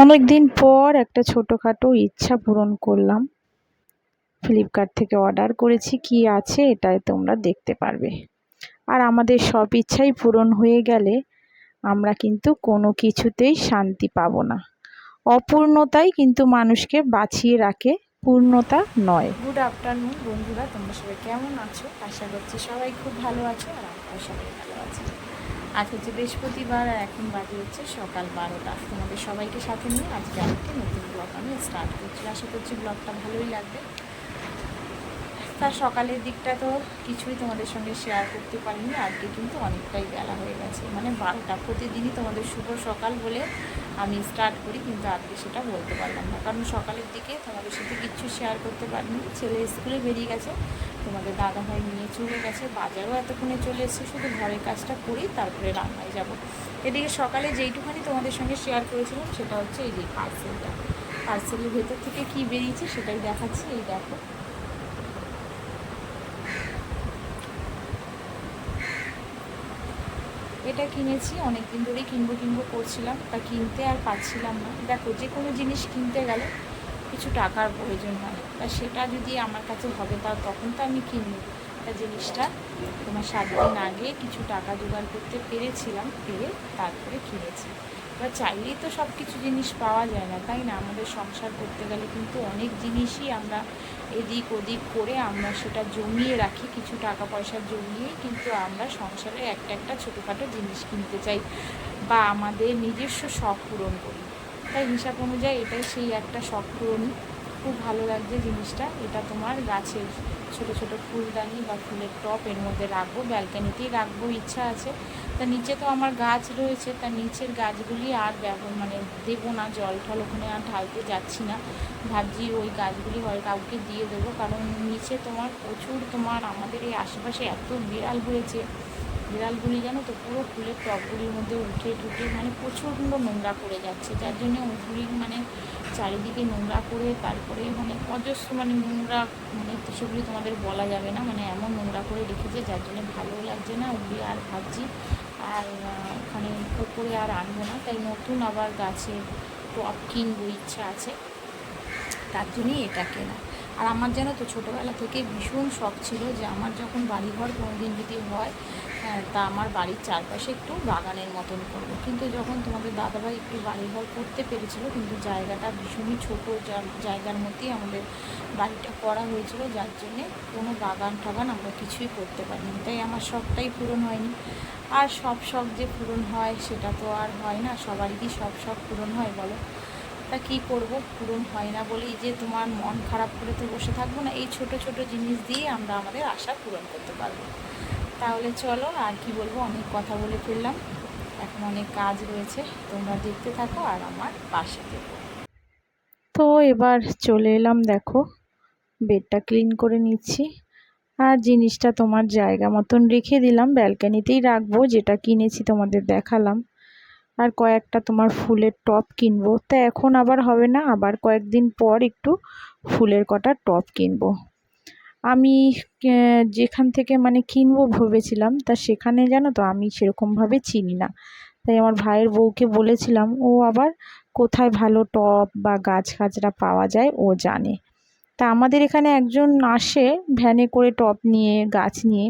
অনেক দিন পর একটা ছোটোখাটো ইচ্ছা পূরণ করলাম। ফ্লিপকার্ট থেকে অর্ডার করেছি, কি আছে এটাই তোমরা দেখতে পারবে। আর আমাদের সব ইচ্ছাই পূরণ হয়ে গেলে আমরা কিন্তু কোনো কিছুতেই শান্তি পাবো না। অপূর্ণতাই কিন্তু মানুষকে বাঁচিয়ে রাখে, পূর্ণতা নয়। গুড আফটারনুন বন্ধুরা, তোমরা সবাই কেমন আছো? আশা করছি সবাই খুব ভালো আছো আর আমরাও সবাই ভালো আছি। আজ হচ্ছে বৃহস্পতিবার আর এখন বাজে হচ্ছে সকাল বারোটা। তোমাদের সবাইকে সাথে নিয়ে আজকে আরেকটি নতুন ব্লগ আমি স্টার্ট করছি। আশা করছি ব্লগটা ভালোই লাগবে। তার সকালের দিকটা তো কিছুই তোমাদের সঙ্গে শেয়ার করতে পারিনি। আজকে কিন্তু অনেকটাই বেলা হয়ে গেছে। মানে বারোটা। প্রতিদিনই তোমাদের শুভ সকাল বলে আমি স্টার্ট করি, কিন্তু আজকে সেটা বলতে পারলাম না। কারণ সকালের দিকে তোমাদের সাথে কিচ্ছু শেয়ার করতে পারিনি। ছেলে স্কুলে বেরিয়ে গেছে। তোমাদের দাদা ভাই নিয়ে চলে গেছে, বাজারও এতক্ষণে চলে এসেছে, শুধু ঘরের কাজটা করি তারপরে রান্নায় যাব। এদিকে সকালে যেইটুখানি তোমাদের সঙ্গে শেয়ার করেছিলাম, সেটা হচ্ছে এই যে পার্সেলটা পার্সেলের ভেতর থেকে কি বেরিয়েছে সেটাই দেখাচ্ছি, এই দেখো। এটা কিনেছি অনেক দিন ধরেই কিনবো কিনবো করছিলাম, তা কিনতে আর পাচ্ছিলাম না। দেখো যে কোনো জিনিস কিনতে গেলে কিছু টাকার প্রয়োজন হয়। তা সেটা যদি আমার কাছে হবে, তা তখন তো আমি কিনবো। তা জিনিসটা তোমার সাত দিন আগে কিছু টাকা জোগাড় করতে পেরেছিলাম, পেরে তারপরে কিনেছি। এবার চাইলেই তো সব কিছু জিনিস পাওয়া যায় না, তাই না? আমাদের সংসার করতে গেলে কিন্তু অনেক জিনিসই আমরা এদিক ওদিক করে আমরা সেটা জমিয়ে রাখি, কিছু টাকা পয়সা জমিয়ে কিন্তু আমরা সংসারে একটা একটা ছোটোখাটো জিনিস কিনতে চাই বা আমাদের নিজস্ব শখ পূরণ করি। তাই হিসাব অনুযায়ী এটাই সেই একটা শখ পূরণই। খুব ভালো লাগছে জিনিসটা। এটা তোমার গাছের ছোট ছোট ফুলদানি বা ফুলের টপ এর মধ্যে রাখব, ব্যালকানিতেই রাখব, ইচ্ছা আছে। তা নিচে তো আমার গাছ রয়েছে, তা নিচের গাছগুলি আর ব্যবহার মানে দেবো না, জল টল ওখানে আর ঢালতে যাচ্ছি না। ভাবছি ওই গাছগুলি হয় কাউকে দিয়ে দেবো, কারণ নিচে তোমার প্রচুর তোমার আমাদের এই আশেপাশে এত বিড়াল হয়েছে। বিড়ালগুলি জানো তো পুরো ফুলের টপগুলির মধ্যে উঠে টুটে মানে প্রচণ্ড নোংরা করে যাচ্ছে। যার জন্য ওগুলি মানে চারিদিকে নোংরা করে তারপরে মানে অজস্র মানে নোংরা মানে সেগুলি তোমাদের বলা যাবে না। মানে এমন নোংরা করে রেখেছে যার জন্য ভালো লাগছে না ওগুলি আর ভাবছি আর ওখানে করে আর আনব না। তাই নতুন আবার গাছের টপ কিনবো ইচ্ছা আছে তার জন্যই এটা কেনা। আর আমার যেন তো ছোটোবেলা থেকে ভীষণ শখ ছিল যে আমার যখন বাড়িঘর কোনো দিন যদি হ্যাঁ, তা আমার বাড়ির চারপাশে একটু বাগানের মতন করব। কিন্তু যখন তোমাদের দাদাভাই একটু বাড়িঘর করতে পেরেছিল, কিন্তু জায়গাটা ভীষণই ছোটো জায়গার মধ্যেই আমাদের বাড়িটা করা হয়েছিল, যার জন্যে কোনো বাগান টাগান আমরা কিছুই করতে পারিনি। তাই আমার শখটাই পূরণ হয়নি। আর সব শখ যে পূরণ হয়, সেটা তো আর হয় না। সবারই কি সব শখ পূরণ হয়, বলো? তা কী করব? পূরণ হয় না বলেই যে তোমার মন খারাপ করে তো বসে থাকব না, এই ছোট ছোট জিনিস দিয়ে আমরা আমাদের আশা পূরণ করতে পারব। তাহলে চলো, আর কি বলব, অনেক কথা বলে ফেললাম। এখন অনেক কাজ রয়েছে, তোমরা দেখতে থাকো আর আমার পাশে তো এবার চলে এলাম, দেখো, বেডটা ক্লিন করে নিচ্ছি। আর জিনিসটা তোমার জায়গা মতন রেখে দিলাম, ব্যালকানিতেই রাখব, যেটা কিনেছি তোমাদের দেখালাম। আর কয়েকটা তোমার ফুলের টপ কিনবো। তা এখন আবার হবে না, আবার কয়েকদিন পর একটু ফুলের কটা টপ কিনবো। আমি যেখান থেকে মানে কিনবো ভেবেছিলাম, তা সেখানে জানো তো আমি সেরকমভাবে চিনি না। তাই আমার ভাইয়ের বউকে বলেছিলাম, ও আবার কোথায় ভালো টব বা গাছ গাছরা পাওয়া যায়, ও জানে। তা আমাদের এখানে একজন আসে, ভ্যানে করে টপ নিয়ে, গাছ নিয়ে।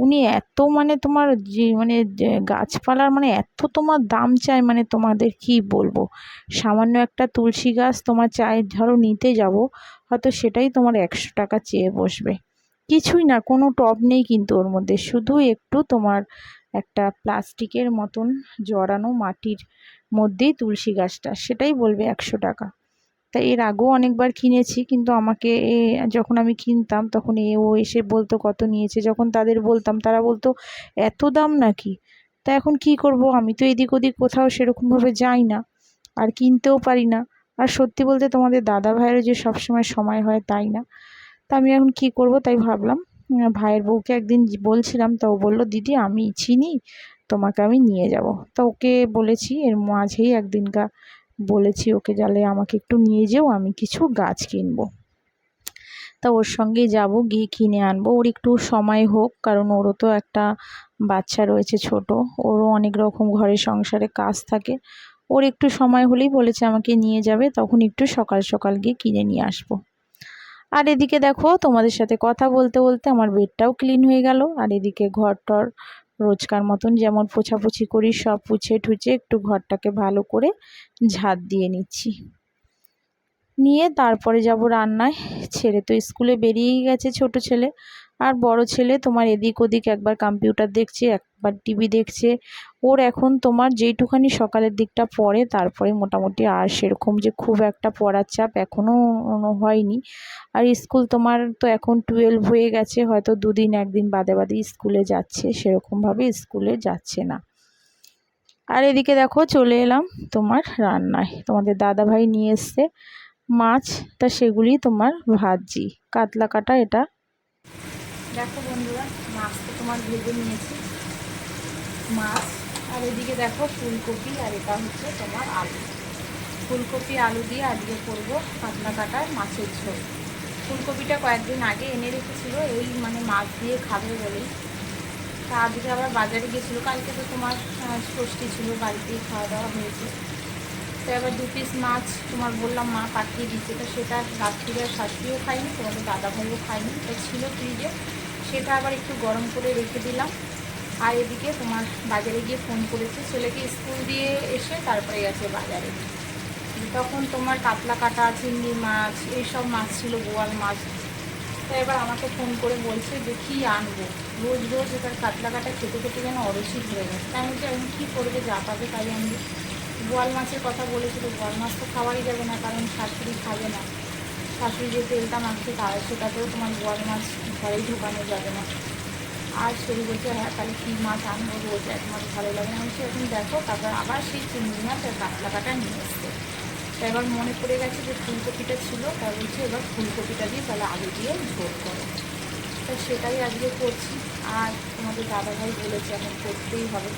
উনি এত মানে তোমার যে মানে গাছপালার মানে এত তোমার দাম চায় মানে তোমাদের কি বলব? সামান্য একটা তুলসী গাছ তোমার চাই, ধরো নিতে যাব, হয়তো সেটাই তোমার একশো টাকা চেয়ে বসবে। কিছুই না, কোনো টব নেই কিন্তু ওর মধ্যে। শুধু একটু তোমার একটা প্লাস্টিকের মতন জড়ানো মাটির মধ্যেই তুলসী গাছটা, সেটাই বলবে একশো টাকা। তা এর আগেও অনেকবার কিনেছি, কিন্তু আমাকে এ যখন আমি কিনতাম তখন এ ও এসে বলতো কত নিয়েছে। যখন তাদের বলতাম, তারা বলতো, এত দাম নাকি? তা এখন কি করব? আমি তো এদিক ওদিক কোথাও সেরকমভাবে যাই না, আর কিনতেও পারি না। আর সত্যি বলতে তোমাদের দাদা ভাইয়েরও যে সবসময় সময় হয় তাই না। তা আমি এখন কি করব? তাই ভাবলাম ভাইয়ের বউকে একদিন বলছিলাম, তা ও বলল, দিদি, আমি চিনি, তোমাকে আমি নিয়ে যাব। তা ওকে বলেছি, এর মাঝেই একদিনকা বলেছি ওকে জালে আমাকে একটু নিয়ে যেও, আমি কিছু গাছ কিনবো। তা ওর সঙ্গেই যাব, গিয়ে কিনে আনব। ওর একটু সময় হোক, কারণ ওরও তো একটা বাচ্চা রয়েছে ছোট। ওরও অনেক রকম ঘরে সংসারে কাজ থাকে। ওর একটু সময় হলেই বলেছে আমাকে নিয়ে যাবে, তখন একটু সকাল সকাল গিয়ে কিনে নিয়ে আসব। আর এদিকে দেখো, তোমাদের সাথে কথা বলতে বলতে আমার বেডটাও ক্লিন হয়ে গেল। আর এদিকে ঘর টর রোজকার মতন যেমন পোছাপুছি করি, সব পুছে ঠুছে একটু ঘরটাকে ভালো করে ঝাঁট দিয়ে নিচ্ছি। নিয়ে তারপরে যাব রান্নায়। ছেলে তো স্কুলে বেরিয়েই গেছে, ছোট ছেলে। আর বড় ছেলে তোমার এদিক ওদিক একবার কম্পিউটার দেখছে, একবার টিভি দেখছে। ওর এখন তোমার যেইটুখানি সকালের দিকটা পড়ে, তারপরে মোটামুটি আর সেরকম যে খুব একটা পড়ার চাপ এখনও হয়নি। আর স্কুল তোমার তো এখন টুয়েলভ হয়ে গেছে, হয়তো দুদিন একদিন বাদে বাদে স্কুলে যাচ্ছে সেরকমভাবে স্কুলে যাচ্ছে না। আর এদিকে দেখো চলে এলাম তোমার রান্নায়। তোমাদের দাদাভাই নিয়ে এসছে। মাছ, তা সেগুলি তোমার ভাজি। কাতলা কাটা এটা। দেখো বন্ধুরা মাছ তো তোমার ভেজে নিয়েছি। মাছ, আর এদিকে দেখো ফুলকপি, আর এটা হচ্ছে তোমার আলু। ফুলকপি, আলু দিয়ে আজকে করব পাতলা কাটার মাছের ঝোল। ফুলকপিটা কয়েকদিন আগে এনে রেখেছিল, এই মানে মাছ দিয়ে খাবে বলেই। তা আজকে আবার বাজারে গেছিল, কালকে তো তোমার ষষ্ঠী ছিল, বাড়িতেই খাওয়া দাওয়া হয়েছে। তো এবার দু পিস মাছ তোমার বললাম মা পাঠিয়ে দিচ্ছে। তো সেটা রাত্রিরে শাশুড়িও খাইনি, তোমাদের দাদা ভাইও খাইনি। তো ছিল ফ্রিজে সেটা আবার একটু গরম করে রেখে দিলাম। আর এদিকে তোমার বাজারে গিয়ে ফোন করেছে। ছেলেকে স্কুল দিয়ে এসে তারপরে গেছে বাজারে। তখন তোমার কাতলা কাটা, চিংড়ি মাছ, এইসব মাছ ছিল বোয়াল মাছ। তো এবার আমাকে ফোন করে বলছে যে কী আনব? রোজ রোজ এবার কাতলা কাটা খেতে খেতে যেন অরসিক হয়ে গেছে। তাই আমি বলছি এখন কী করবে, যা পাবে তাই আনবে। বোয়াল মাছের কথা বলেছিল, বোয়াল মাছ তো খাওয়াই যাবে না, কারণ শাশুড়ি খাবে না। শাশুড়ি যে তেলটা মাখছে তার সেটাতেও তোমার বোয়াল মাছ ঘরেই ঢুকানো যাবে না। আর সেই বলছে হ্যাঁ তাহলে কী মাছ আনব রোজ? এক মাছ ভালো লাগে না। বলছি, এখন দেখো, তারপর আবার সেই চিংড়ি মাছ আর কাতলা কাটা নিয়ে এসছে। তো এবার মনে পড়ে গেছে যে ফুলকপিটা ছিল, তা বলছে, এবার ফুলকপিটা দিয়ে তাহলে আলু দিয়ে ঝোল করো। তো সেটাই আজকে করছি। আর তোমাদের দাদাভাই বলেছে, এখন করতেই হবে।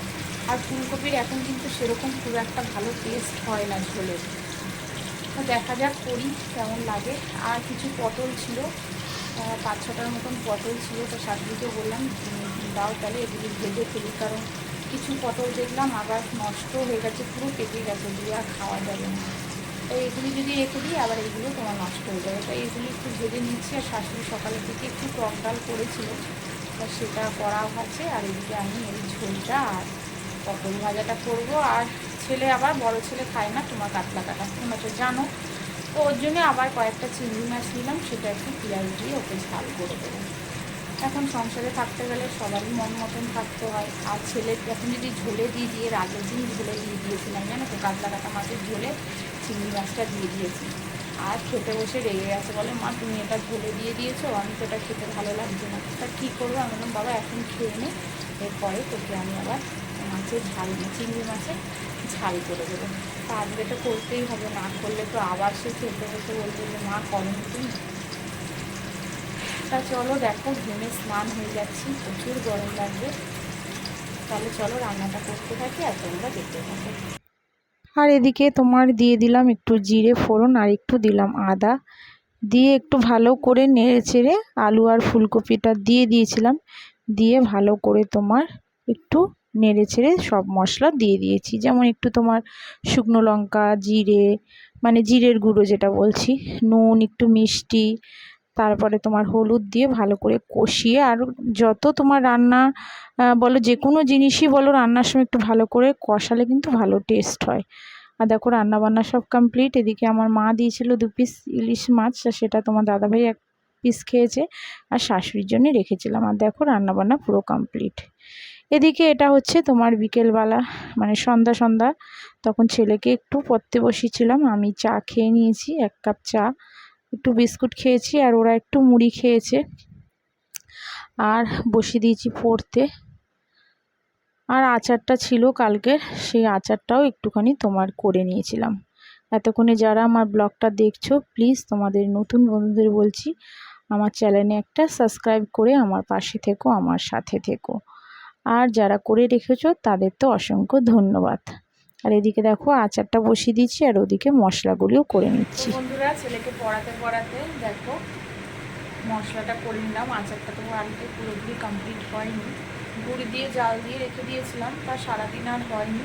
আর ফুলকপির এখন কিন্তু সেরকম খুব একটা ভালো টেস্ট হয় না ঝোলের তো দেখা যাক করি কেমন লাগে। আর কিছু পটল ছিল পাঁচ ছটার মতন পটল ছিল, তো শাশুড়িকে বললাম দাও তাহলে এগুলি ভেজে ফেলি। কারণ কিছু পটল দেখলাম আবার নষ্ট হয়ে গেছে, পুরো পেকে গেছে, দিয়ে আর খাওয়া যাবে না। তো এগুলি যদি রেখে দিই, আবার এগুলো তোমার নষ্ট হয়ে যাবে। তাই এগুলি একটু ভেজে নিচ্ছি, আর শাশুড়ি সকালের দিকে একটু টক ডাল করেছিল সেটা করা আছে। আর এদিকে আমি এই ঝোলটা আর পটল ভাজাটা করব আর ছেলে আবার বড় ছেলে খায় না, তোমার কাতলা কাটা। তোমরা তো জানো। তো ওর জন্য আবার কয়েকটা চিংড়ি মাছ নিলাম, সেটা একটু পেঁয়াজ দিয়ে ওকে ঝাল করে দেবো। এখন সংসারে থাকতে গেলে সবারই মন মতন থাকতে হয়। আর ছেলে, এখন যদি ঝোলে দিয়ে দিয়ে আগের দিন ঝোলে দিয়ে দিয়েছিলাম, জানো তো, কাতলা কাটা মাছের ঝোলে চিংড়ি মাছটা দিয়ে দিয়েছি। আর খেতে বসে রেগে গেছে বলে, মা, তুমি এটা ঝোলে দিয়ে দিয়েছ, আমি তো এটা খেতে ভালো লাগছে না। তা কী করব? আমি বললাম, বাবা, এখন খেয়ে নে, এরপরে তোকে আমি আবার মাছের ঝাল, চিংড়ি মাছের ঝাল করে দেবো। তা আজকে তো করতেই হবে, না করলে তো আবার সে খেতে বসে বলবে যে, মা, করেন তুমি তা চলো দেখো, ঘেমে স্নান হয়ে যাচ্ছি, প্রচুর গরম লাগবে। তাহলে চলো রান্নাটা করতে থাকি আর তোমরা দেখতে থাকো। আর এদিকে তোমার দিয়ে দিলাম একটু জিরে, ফোড়ন আর একটু দিলাম আদা। দিয়ে একটু ভালো করে নেড়ে চেড়ে আলু আর ফুলকপিটা দিয়ে দিয়েছিলাম। দিয়ে ভালো করে তোমার একটু নেড়ে ছেড়ে সব মশলা দিয়ে দিয়েছি। যেমন একটু তোমার শুকনো লঙ্কা, জিরে মানে জিরের গুঁড়ো যেটা বলছি, নুন, একটু মিষ্টি, তারপরে তোমার হলুদ দিয়ে ভালো করে কষিয়ে আর যত তোমার রান্না বলো যে কোনো জিনিসই বলো রান্নার সময় একটু ভালো করে কষালে কিন্তু ভালো টেস্ট হয়। আর দেখো রান্নাবান্না সব কমপ্লিট এদিকে আমার মা দিয়েছিল দু পিস ইলিশ মাছ সেটা তোমার দাদাভাই এক পিস খেয়েছে, আর শাশুড়ির জন্য রেখেছিলাম। আর দেখো রান্নাবান্না পুরো কমপ্লিট এদিকে এটা হচ্ছে তোমার বিকেলবেলা মানে সন্ধ্যা সন্ধ্যা। তখন ছেলেকে একটু পড়তে বসিয়েছিলাম, আমি চা খেয়ে নিয়েছি, এক কাপ চা, একটু বিস্কুট খেয়েছি আর ওরা একটু মুড়ি খেয়েছে। আর বসিয়ে দিয়েছি পড়তে। আর আচারটা ছিল কালকের, সেই আচারটাও একটুখানি তোমার করে নিয়েছিলাম। এতক্ষণে যারা আমার ব্লগটা দেখছ, প্লিজ তোমাদের নতুন বন্ধুদের বলছি, আমার চ্যানেলে একটা সাবস্ক্রাইব করে আমার পাশে থেকো, আমার সাথে থেকো। আর যারা করে রেখেছো তাদের তো অসংখ্য ধন্যবাদ। আর এদিকে দেখো আচারটা বসিয়ে দিচ্ছি আর ওদিকে মশলাগুলিও করে নিচ্ছি। বন্ধুরা, ছেলেকে পড়াতে পড়াতে দেখো মশলাটা করে নিলাম, আচারটা তো আলুতে পুরোপুরি কমপ্লিট হয়নি। গুড়ি দিয়ে জাল দিয়ে রেখে দিয়েছিলাম, তা সারাদিন আর হয়নি।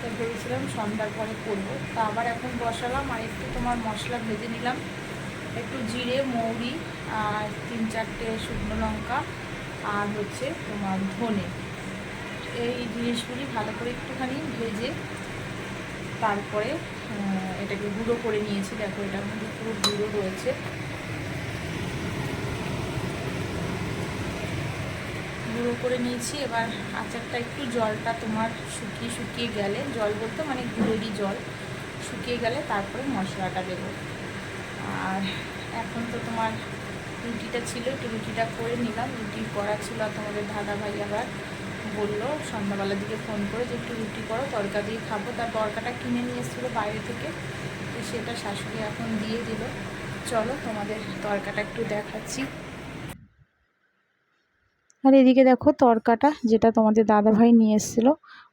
তো ভেবেছিলাম সন্ধ্যার পরে করব। তা আবার এখন বসালাম আর একটু তোমার মশলা ভেজে নিলাম। একটু জিরে, মৌরি আর তিন চারটে শুকনো লঙ্কা আর হচ্ছে তোমার ধনে। এই জিনিসগুলি ভালো করে একটুখানি ভেজে তারপরে এটাকে গুঁড়ো করে নিয়েছি। দেখো, এটার মধ্যে পুরো গুঁড়ো রয়েছে। গুঁড়ো করে নিয়েছি। এবার আচারটা একটু জলটা তোমার শুকিয়ে শুকিয়ে গেলে, জল বলতে মানে গুঁড়োরই জল, শুকিয়ে গেলে তারপরে মশলাটা দেবো। আর এখন তো তোমার রুটিটা ছিল, একটু রুটিটা করে নিলাম। রুটি করা ছিল তোমাদের দাদা ভাই আবার। বলল, সন্ধ্যাবেলার দিকে ফোন করে যে একটু রুটি করো, তরকা দিয়ে খাব। তার তরকাটা কিনে নিয়ে এসেছিল বাইরে থেকে। তো সেটা শাশুড়ি এখন দিয়ে দিল। চলো তোমাদের তরকাটা একটু দেখাচ্ছি। আর এদিকে দেখো তরকাটা যেটা তোমাদের দাদাভাই নিয়ে এসেছিল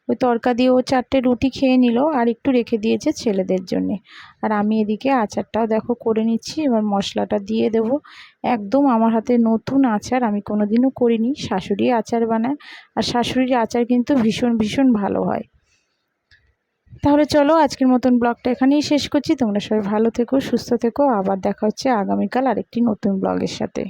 ওই তরকা দিয়ে ও চারটে রুটি খেয়ে নিল আর একটু রেখে দিয়েছে ছেলেদের জন্যে। আর আমি এদিকে আচারটাও দেখো করে নিচ্ছি, এবার মশলাটা দিয়ে দেব। একদম আমার হাতে নতুন আচার, আমি কোনো দিনও করিনি। শাশুড়ি আচার বানায়, আর শাশুড়ির আচার কিন্তু ভীষণ ভীষণ ভালো হয়। তাহলে চলো আজকের মতন ব্লগটা এখানেই শেষ করছি। তোমরা সবাই ভালো থেকো, সুস্থ থেকো। আবার দেখা হচ্ছে আগামীকাল আরেকটি নতুন ব্লগের সাথে।